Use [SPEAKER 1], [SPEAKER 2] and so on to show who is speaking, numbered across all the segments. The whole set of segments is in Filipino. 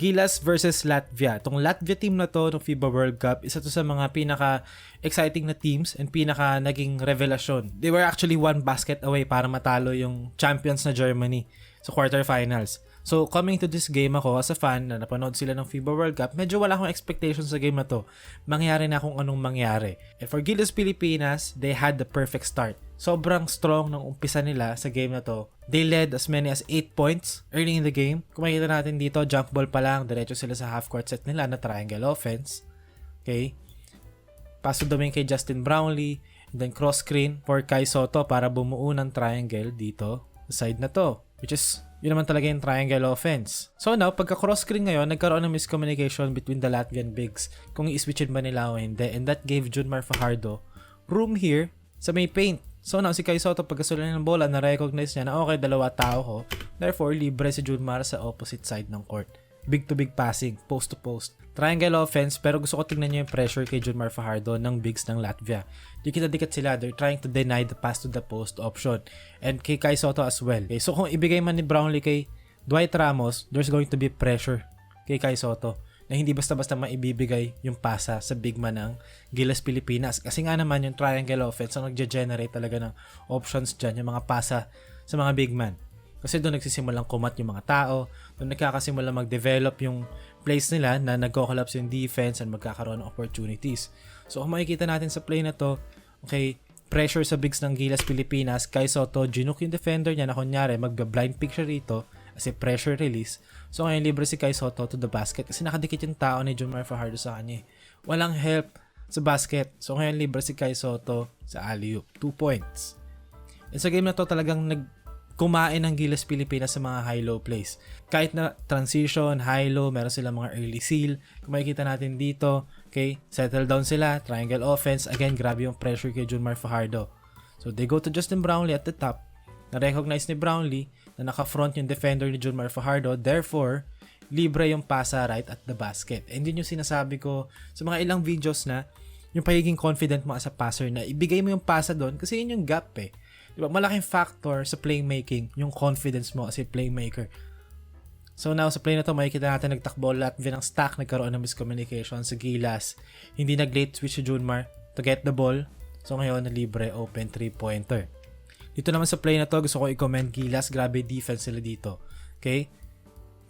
[SPEAKER 1] Gilas versus Latvia. Itong Latvia team na to ng FIBA World Cup, isa to sa mga pinaka exciting na teams and pinaka naging revelasyon. They were actually one basket away para matalo yung champions na Germany sa quarterfinals. So coming to this game ako as a fan na napanood sila ng FIBA World Cup, medyo wala akong expectations sa game na to. Mangyari na kung anong mangyari. And for Gilas Pilipinas, they had the perfect start. Sobrang strong ng umpisa nila sa game na to. They led as many as 8 points early in the game. Kung makikita natin dito, jump ball pa lang, diretso sila sa half court set nila na triangle offense. Okay? The wing kay Justin Brownlee, and then cross screen for Kai Soto para bumuo ng triangle dito side na to. Which is, yun naman talaga yung triangle offense. So now, pagka cross screen ngayon, nagkaroon ng miscommunication between the Latvian bigs kung i-switchin ba nila o hindi. And that gave Junmar Fajardo room here sa may paint. So now, si Kai Soto, pagkasulan ng bola, na-recognize niya na okay, dalawa tao ko. Therefore, libre si Junmar sa opposite side ng court. Big to big passing, post to post. Triangle offense, pero gusto ko tingnan yung pressure kay Junmar Fajardo ng bigs ng Latvia. Dikit-dikit sila, they're trying to deny the pass to the post option. And kay Kai Soto as well. Okay, so kung ibigay man ni Brownlee kay Dwight Ramos, there's going to be pressure kay Kai Soto na hindi basta-basta maibibigay yung pasa sa big man ng Gilas Pilipinas. Kasi nga naman yung triangle offense ang nagge-generate talaga ng options dyan, yung mga pasa sa mga big man. Kasi doon nagsisimulang kumat yung mga tao, doon nagkakasimula mag-develop yung plays nila na nagko-collapse yung defense and magkakaroon ng opportunities. So kung makikita natin sa play na to, okay, pressure sa bigs ng Gilas Pilipinas, Kai Soto, ginuk yung defender niya na kunyari magba-blind picture rito kasi pressure release. So ngayon libre si Kai Soto to the basket kasi nakadikit yung tao ni Jomar Fajardo sa kanya. eh. Walang help sa basket. So ngayon libre si Kai Soto sa alley-oop. 2 points. And sa game na to talagang nag kumain ng Gilas Pilipinas sa mga high-low plays. Kahit na transition, high-low, meron sila mga early seal. Kung makikita natin dito, okay, settle down sila, triangle offense. Again, grabe yung pressure kay Junmar Fajardo. So they go to Justin Brownlee at the top. Na-recognize ni Brownlee na naka-front yung defender ni Junmar Fajardo. Therefore, libre yung pasa right at the basket. And yun yung sinasabi ko sa mga ilang videos na yung pagiging confident mo as a passer na ibigay mo yung pasa doon kasi yun yung gap eh. Diba? Malaking factor sa playmaking, yung confidence mo as a playmaker. So now sa play na to, makikita natin nagtakbo Latvia ng stack, nagkaroon ng miscommunication sa Gilas. Hindi nag-late switch si Junmar to get the ball. So ngayon, libre open 3-pointer. Dito naman sa play na to, gusto ko i-comment Gilas, grabe defense sila dito. Okay?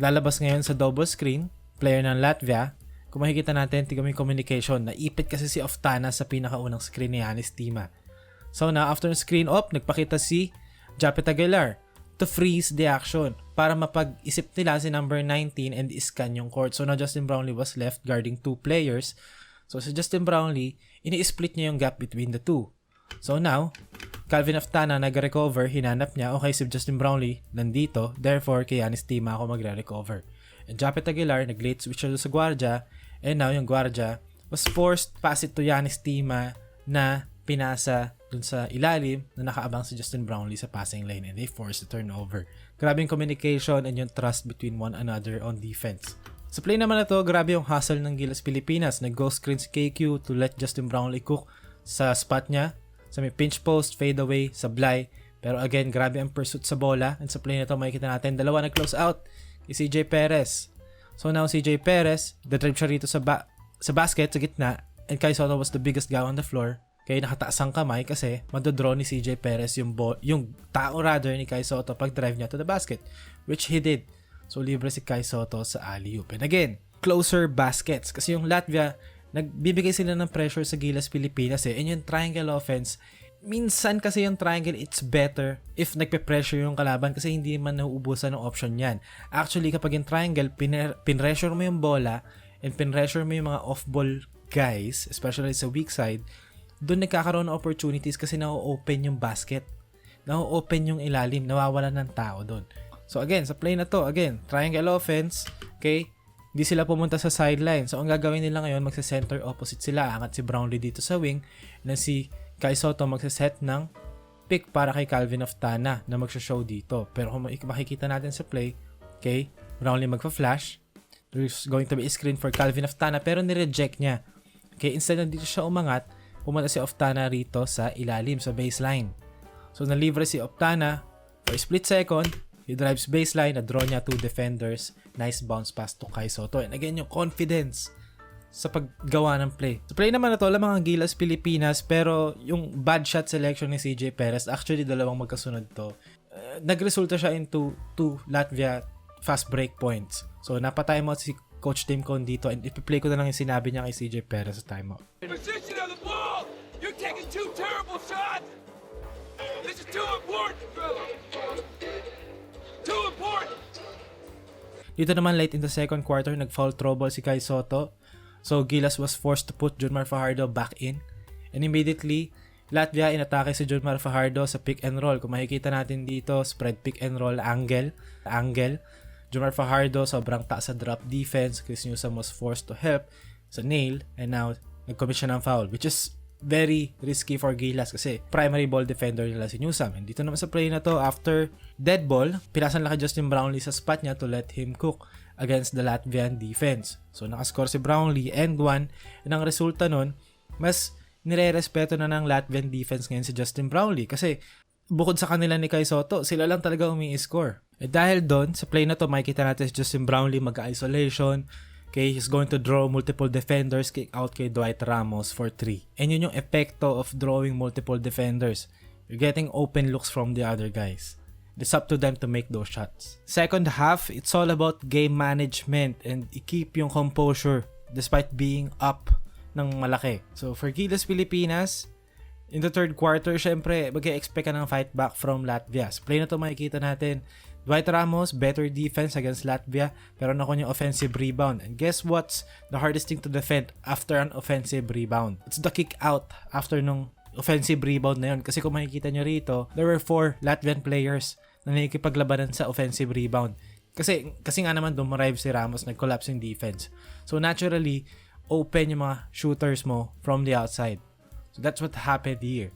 [SPEAKER 1] Lalabas ngayon sa double screen, player ng Latvia. Kung makikita natin, yung communication. Naipit kasi si Oftana sa pinakaunang screen ni Yanis Tima. So now, after screen up, nagpakita si Japet Aguilar to freeze the action para mapag-isip nila si number 19 and iscan yung court. So now Justin Brownlee was left guarding two players. So si Justin Brownlee, ini-split niya yung gap between the two. So now, Calvin Aftana nag-recover, hinanap niya, okay si Justin Brownlee nandito, therefore kay Yanis Tima ako magre-recover. And Japet Aguilar, nag-late switch sa Guardia, and now yung Guardia was forced pass it to Yanis Tima na pinasa dun sa ilalim na nakaabang si Justin Brownlee sa passing lane and they forced the turnover. Grabe yung communication and yung trust between one another on defense. Sa play naman na to, grabe yung hustle ng Gilas Pilipinas. Nag-go screen si KQ to let Justin Brownlee cook sa spot niya. Sa may pinch post, fade away, sablay. Pero again, grabe ang pursuit sa bola. And sa play na to, makikita natin, dalawa nag-close out kay CJ Perez. So now CJ Perez, the drive siya rito sa, ba- sa basket, sa gitna. And Kai Soto was the biggest guy on the floor. Kaya nakataas ang kamay kasi madodraw ni CJ Perez yung, ball, yung tao rather ni Kai Soto pag drive niya to the basket. Which he did. So libre si Kai Soto sa alley-oop. And again, closer baskets. Kasi yung Latvia, nagbibigay sila ng pressure sa Gilas Pilipinas eh. And yung triangle offense, minsan kasi yung triangle, it's better if nagpe-pressure yung kalaban kasi hindi man nauubusan ng option yan. Actually, kapag yung triangle, pin- pinressure mo yung bola and pinressure mo yung mga off-ball guys, especially sa weak side, doon nagkakaroon ng opportunities kasi na-open yung basket. Na-open yung ilalim, nawawalan ng tao doon. So again, sa play na to, again, triangle offense, okay? Hindi sila pumunta sa sideline. So ang gagawin nila ngayon, magsa-center opposite sila. Angat si Brownlee dito sa wing, na si Kai Soto magsa-set ng pick para kay Calvin Oftana na magsha-show dito. Pero kung makikita natin sa play, okay, Brownlee magfa-flash. There's going to be a screen for Calvin Oftana pero ni-reject niya. Okay, instead na dito siya umangat, pumunta si Oftana rito sa ilalim, sa baseline. So, nalibre si Oftana for a split second, He drives baseline, na-draw niya two defenders. Nice bounce pass to Kai Soto. And again, yung confidence sa paggawa ng play. Sa play naman na to, alam mga Gilas Pilipinas, pero yung bad shot selection ni CJ Perez, actually dalawang magkasunod to. Uh, nagresulta siya into two Latvia fast break points. So, napatime out si Coach Tim Cone dito and ipi-play ko na lang yung sinabi niya kay CJ Perez sa timeout.
[SPEAKER 2] This is too important, brother! Too important!
[SPEAKER 1] Dito naman late in the second quarter, nag-foul trouble si Kai Soto. So Gilas was forced to put Junmar Fajardo back in. And immediately, Latvia inatake si Junmar Fajardo sa pick and roll. Kung makikita natin dito, spread pick and roll angle. Angle. Junmar Fajardo sobrang taas sa drop defense. Chris Newsom was forced to help sa nail. And now, nag-commit siya ng foul. Which is very risky for Gilas kasi primary ball defender nila si Newsom. And dito naman sa play na to, after dead ball, pinasan lang kay Justin Brownlee sa spot niya to let him cook against the Latvian defense. So nakascore si Brownlee and one. And ang resulta nun, mas nire-respeto na ng Latvian defense ngayon si Justin Brownlee kasi bukod sa kanila ni Kai Soto, sila lang talaga umi-score. Eh dahil doon, sa play na to, makikita natin si Justin Brownlee mag-isolation, Okay, he's going to draw multiple defenders, kick out kay Dwight Ramos for 3. And yun yung epekto of drawing multiple defenders. You're getting open looks from the other guys. It's up to them to make those shots. Second half, it's all about game management and i-keep yung composure despite being up ng malaki. So for Gilas Pilipinas, in the third quarter, syempre, mag-expect ka ng fight back from Latvia. Play na to makikita natin, Dwight Ramos, better defense against Latvia, pero nakuha yung offensive rebound. And guess what's the hardest thing to defend after an offensive rebound? It's the kick out after nung offensive rebound na yun. Kasi kung makikita nyo rito, there were four Latvian players na nakikipaglabanan sa offensive rebound. Kasi, kasi nga naman dumarive si Ramos, nag-collapse yung defense. So naturally, open yung mga shooters mo from the outside. So that's what happened here.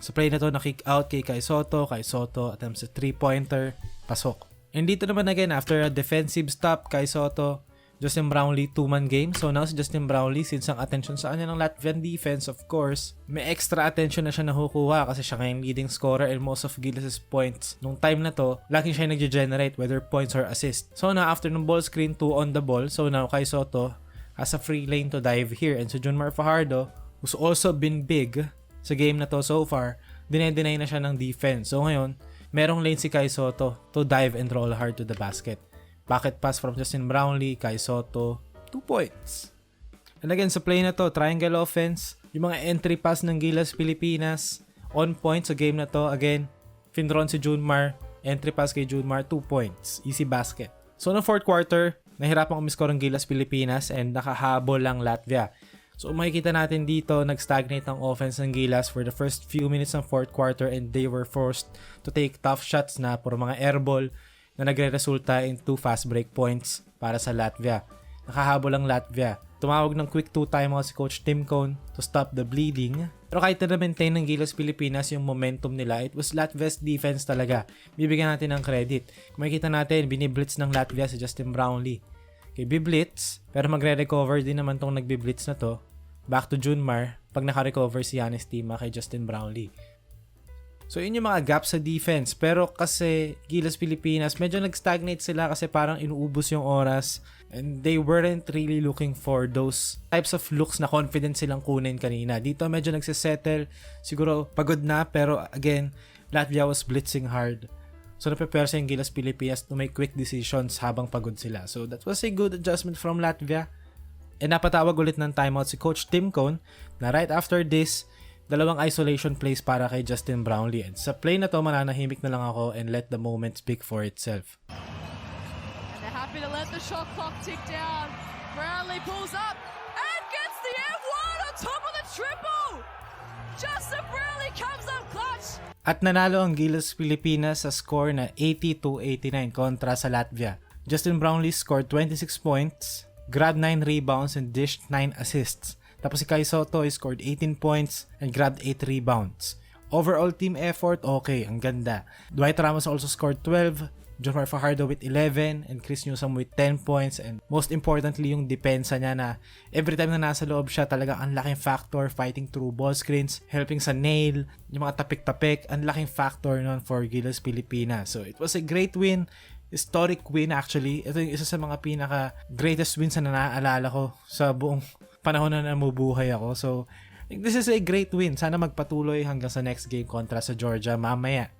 [SPEAKER 1] Sa play na to, na-kick out kay Kai Soto. Kai Soto attempts a three-pointer. Pasok. And dito naman again, after a defensive stop, Kai Soto, Justin Brownlee, two-man game. So now si Justin Brownlee, since ang attention sa kanya ng Latvian defense, of course, may extra attention na siya nakukuha kasi siya ngayon leading scorer and most of Gilas' points. Nung time na to, laging siya nag-generate whether points or assists. So now, after ng ball screen, two on the ball. So now, Kai Soto has a free lane to dive here. And so Junmar Fajardo, who's also been big sa game na to so far, dinedenay na siya ng defense. So ngayon, merong lane si Kai Soto to dive and roll hard to the basket. Bucket pass from Justin Brownlee, Kai Soto, 2 points. And again, sa play na to, triangle offense, yung mga entry pass ng Gilas Pilipinas, on point sa game na to. Again, finron si Junmar, entry pass kay Junmar, 2 points. Easy basket. So, no fourth quarter, nahirapan kumiscore ang Gilas Pilipinas and nakahabol lang Latvia. So makikita natin dito, nag-stagnate ang offense ng Gilas for the first few minutes ng fourth quarter and they were forced to take tough shots na puro mga airball na nagre-resulta in two fast break points para sa Latvia. Nakahabol ang Latvia. Tumawag ng quick two timeout si Coach Tim Cone to stop the bleeding. Pero kahit na maintain ng Gilas Pilipinas yung momentum nila, it was Latvia's defense talaga. Bibigyan natin ng credit. Makikita natin, biniblitz ng Latvia si Justin Brownlee. Okay, biblitz, pero magre-recover din naman tong nagbiblitz na to back to Junmar pag naka-recover si Yanis Tima kay Justin Brownlee. So yun yung mga gaps sa defense. Pero kasi Gilas Pilipinas, medyo nag-stagnate sila kasi parang inuubos yung oras and they weren't really looking for those types of looks na confident silang kunin kanina. Dito medyo nagsisettle. Siguro pagod na pero again, Latvia was blitzing hard. So na-prepare sa yung Gilas Pilipinas to make quick decisions habang pagod sila. So that was a good adjustment from Latvia. And napatawag ulit ng timeout si Coach Tim Cone na right after this, dalawang isolation plays para kay Justin Brownlee. And sa play na to, mananahimik na lang ako and let the moment speak for itself.
[SPEAKER 3] And they're happy to let the shot clock tick down. Brownlee pulls up and gets the F1 on top of the triple. Justin Brownlee comes up clutch.
[SPEAKER 1] At nanalo ang Gilas Pilipinas sa score na 80-89 kontra sa Latvia. Justin Brownlee scored 26 points, grabbed 9 rebounds and dished 9 assists. Tapos si Kai Soto scored 18 points and grabbed 8 rebounds. Overall team effort, okay, ang ganda. Dwight Ramos also scored 12, Jomar Fajardo with 11 and Chris Newsom with 10 points and most importantly yung depensa niya na every time na nasa loob siya talaga ang laking factor fighting through ball screens, helping sa nail, yung mga tapik-tapik, ang laking factor nun for Gilas Pilipinas. So it was a great win, historic win actually. Ito yung isa sa mga pinaka greatest wins na naaalala ko sa buong panahon na namubuhay ako. So this is a great win. Sana magpatuloy hanggang sa next game kontra sa Georgia mamaya.